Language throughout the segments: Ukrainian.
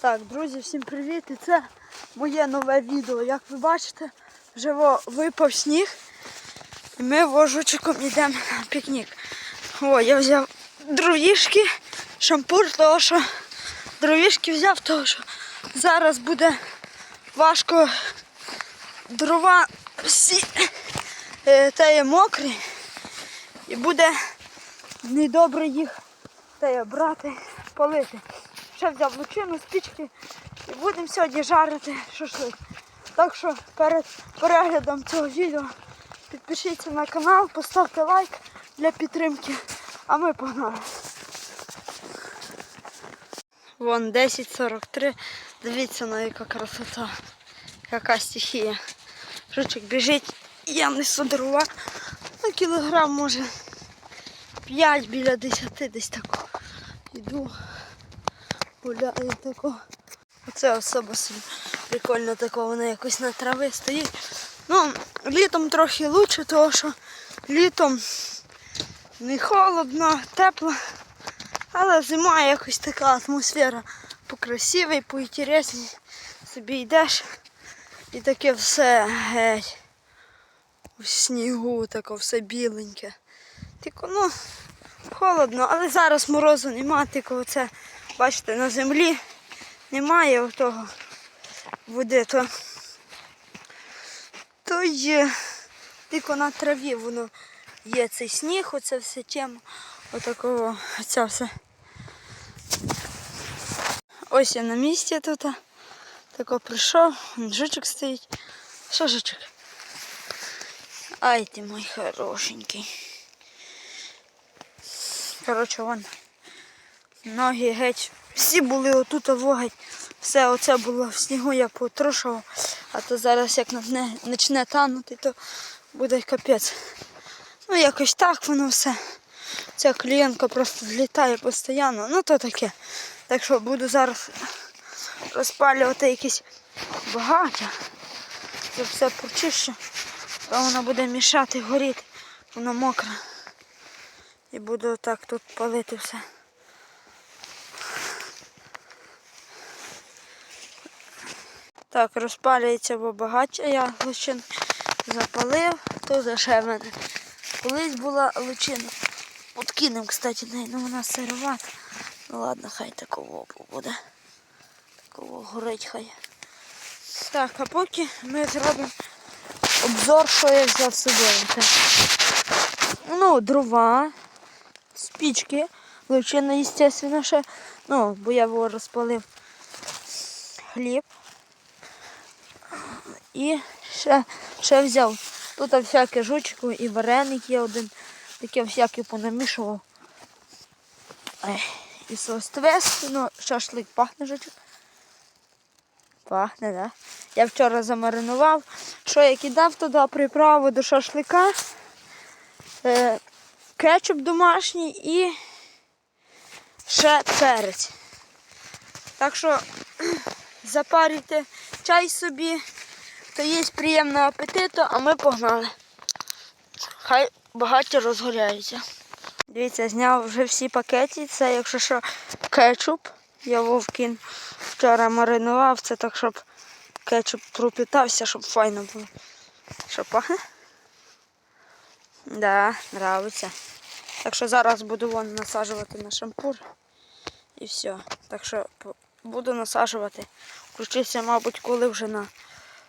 Так, друзі, всім привіт! І це моє нове відео. Як ви бачите, вже випав сніг. І ми вожучиком йдемо на пікнік. О, я взяв дровішки, шампур, того що дровішки взяв, того що зараз буде важко дрова всі е, та є мокрі. І буде недобре їх та є брати, палити. Ще взяв лучину, спічки і будемо сьогодні жарити шашлик. Так що перед переглядом цього відео підпишіться на канал, поставте лайк для підтримки. А ми погнали. Вон 10.43. Дивіться на яка красота. Яка стихія. Жучик біжить, я несу дрова. На кілограм може 5 біля 10 десь тако. Іду гуляю тако. Оце особа прикольно тако, вона якось на трави стоїть. Ну, літом трохи лучше, тому що літом не холодно, тепло, але зима якось така атмосфера покрасивий, поінтересній. Собі йдеш і таке все геть. У снігу таке все біленьке. Тільки, ну, холодно, але зараз морозу нема, тільки оце, бачите, на землі немає того води, то, то є тільки на траві воно є цей сніг, оце все тема. Отакого, оце все. Ось я на місці тут. Тако прийшов, жучок стоїть. Що жучок? Ай ти мой хорошенький. Коротше, вон ноги геть. Всі були отут вогать. Все оце було в снігу, я потрушував. А то зараз як почне танути, то буде капець. Ну якось так воно все. Ця клієнтка просто злітає постійно. Ну то таке. Так що буду зараз розпалювати якісь багаття. Це все почищу. То воно буде мішати горіти. Воно мокре. І буду так тут палити все. Так, розпалюється бо багаття, я личин запалив, то ще в мене. Колись була личина. Откинем, кстати, ну вона сировата. Ну ладно, хай такого буде. Такого горить хай. Так, а поки ми зробимо обзор, що я взяв з собою. Ну, дрова, спічки, личина, естественно, ще. Ну, бо я його розпалив хліб. І ще, ще взяв. Тут всяке жучку і вареник є один. Таке всяке понамішував. І сос твест, ну, шашлик пахне жучок. Пахне, да? Я вчора замаринував. Що я кидав туди приправу до шашлика, е, кетчуп домашній і ще перець. Так що запарюйте чай собі, то є приємного апетиту, а ми погнали. Хай багаття розгоряється. Дивіться, зняв вже всі пакети. Це, якщо що, кетчуп. Я вовкін вчора маринував це так, щоб кетчуп пропитався, щоб файно було. Що пахне? Да, нравиться. Так що зараз буду вон насаджувати на шампур. І все. Так що буду насаджувати. Включився, мабуть, коли вже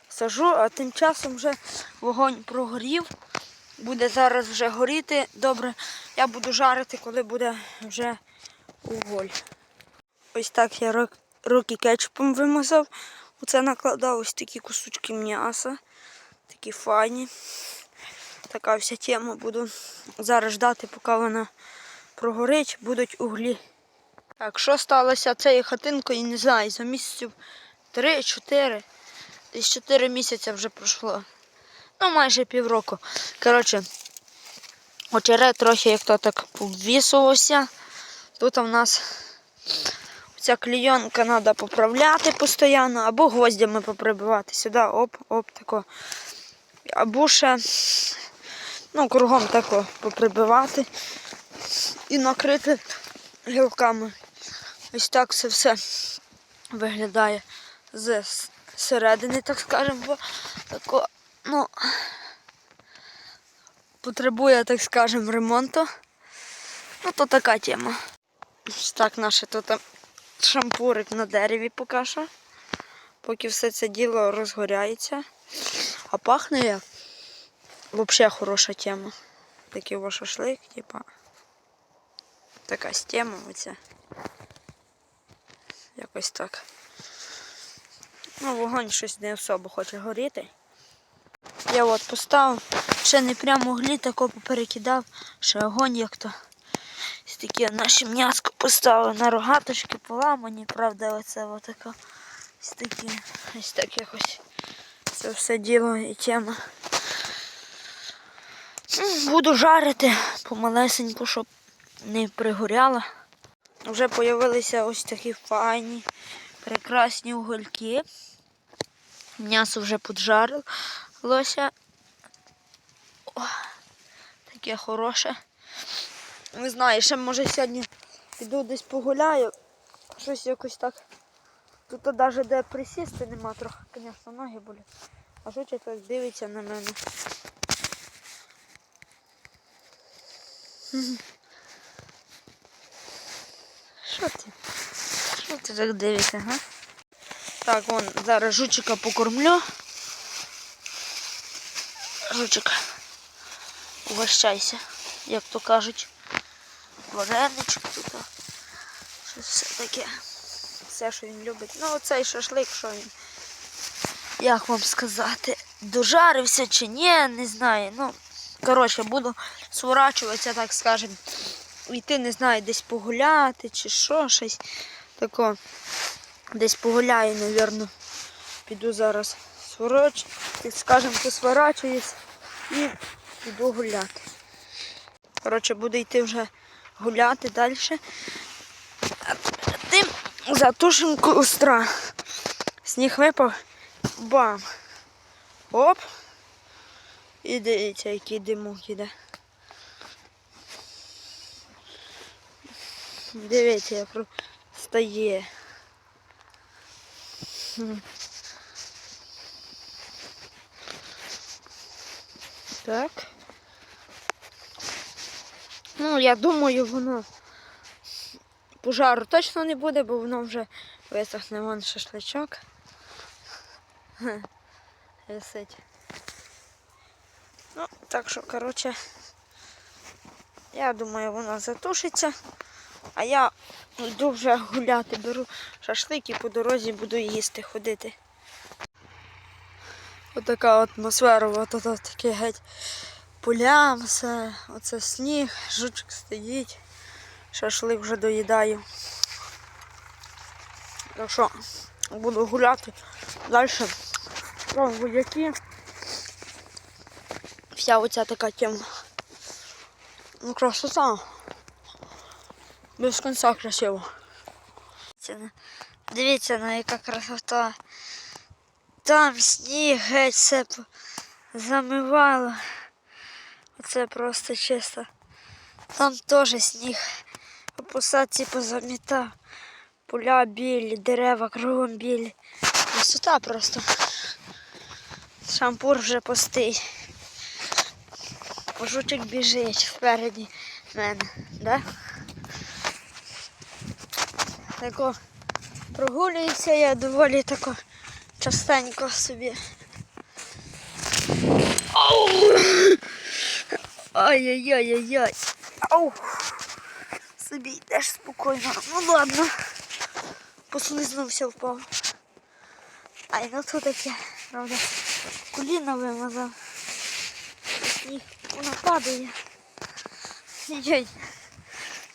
насажу, а тим часом вже вогонь прогорів. Буде зараз вже горіти. Добре, я буду жарити, коли буде вже уголь. Ось так я ру- руки кетчупом вимазав. Оце накладав ось такі кусочки м'яса. Такі файні. Така вся тема. Буду зараз ждати, поки вона прогорить, будуть углі. Так, що сталося цією хатинкою, не знаю, за місяців 3-4. Десь 4 місяці вже пройшло. Ну, майже півроку. Коротше, очерет трохи як то так повісувався. Тут у нас ця клійонка треба поправляти постійно, або гвоздями поприбивати сюди, оп, оп, тако. Або ще ну, кругом тако поприбивати і накрити гілками. Ось так це все виглядає з середини, так скажемо, бо тако, ну, потребує, так скажемо, ремонту. Ну, то така тема. Ось так наше тут шампурик на дереві поки що. Поки все це діло розгоряється. А пахне як. Взагалі хороша тема. Такий ось шашлик, типа. Така тема оця. Якось так. Ну, вогонь щось не особо хоче горіти. Я от поставив, ще не прямо углі, тако поперекидав, ще огонь як то. Ось таке наше м'яско поставив на рогаточки поламані, правда, оце отако. Ось такі, ось так якось. Це все діло і тема. Буду жарити помалесеньку, щоб не пригоряло. Вже з'явилися ось такі файні, прекрасні угольки. М'ясо вже поджарилося. О, таке хороше. Не знаю, ще може сьогодні піду десь погуляю. Щось якось так. Тут навіть де присісти нема, трохи, звісно, ноги болять. А що так дивиться на мене? Мгм. Що ти? Що ти так дивишся, га? Так, вон, зараз жучика покормлю. Жучик, угощайся, як то кажуть. Вареничок тут. Щось все таке. Все, що він любить. Ну, оцей шашлик, що він. Як вам сказати, дожарився чи ні, не знаю. Ну, коротше, буду сворачуватися, так скажемо. Йти, не знаю, десь погуляти чи що, щось тако. Десь погуляю, напевно. Піду зараз свороч, так скажемо, посворачуюсь і піду гуляти. Коротше, буду йти вже гуляти далі. Тим затушимо костра. Сніг випав. Бам! Оп! І дивіться, який димок іде. Дивіться, як стає. Так. Ну, я думаю, воно пожару точно не буде, бо воно вже висохне вон шашличок. Висить. Ну, так що, коротше, я думаю, воно затушиться. А я йду вже гуляти, беру шашлик і по дорозі буду їсти, ходити. Отака атмосфера, от, от, от таке геть полям, все, оце сніг, жучок стоїть, шашлик вже доїдаю. Так що буду гуляти далі. Про вояки. Вся оця така тема. Ну, красота. Без кінця красиво. Дивіться, на яка красота. Там сніг геть все замивало. Оце просто чисто. Там теж сніг. По посадці позамітав. Поля білі, дерева кругом білі. Красота просто. Шампур вже пустий. Жучик біжить впереді мене, да? Тако прогулююся я доволі тако частенько собі. Ай-яй-яй-яй-яй. Ау! Собі йдеш спокійно. Ну ладно. Послизнувся впав. Ай, ну то таке, правда. Коліна вимазав. Сніг, воно падає.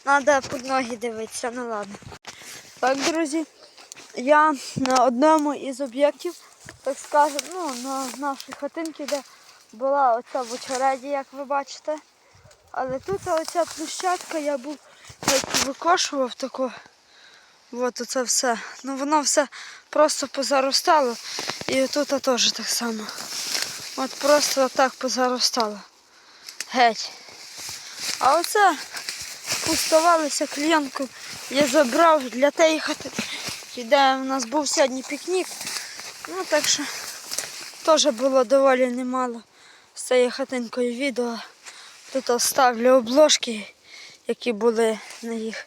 Надо під ноги дивитися, ну ладно. Так, друзі, я на одному із об'єктів, так скажемо, ну, на нашій хатинці, де була оця в очереді, як ви бачите. Але тут оця площадка, я був як викошував тако. От оце все. Ну воно все просто позаростало. І тут теж так само. От просто так позаростало. Геть. А оце пустувалися клієнтку. Я забрав для тієї хати Іде, у нас був сьогодні пікнік. Ну так що теж було доволі немало з цією хатинкою відео. Тут оставлю обложки, які були на їх.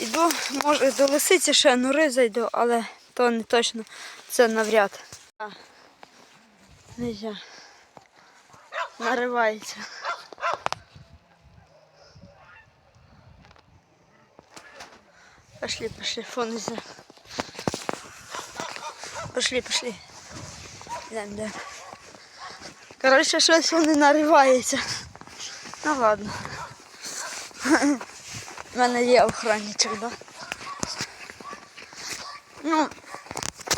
Іду, може до лисиці ще нори зайду, але то не точно, це навряд. А, Нельзя. Наривається. Пошли, пошли, фон из Пошли, пошли. Йдем, йдем. Коротше, щось вони нариваються. Ну ладно. У мене є охранничок, да? Ну,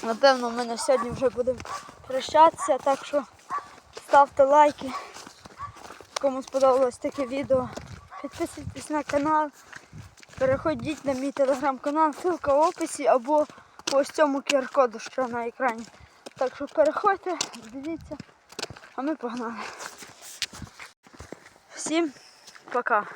напевно, ми на сьогодні вже будемо прощатися, так що ставте лайки. Кому сподобалось таке відео. Підписуйтесь на канал. Переходіть на мій телеграм-канал, ссылка в описі або по ось цьому QR-коду, що на екрані. Так що переходьте, дивіться, а ми погнали. Всім пока.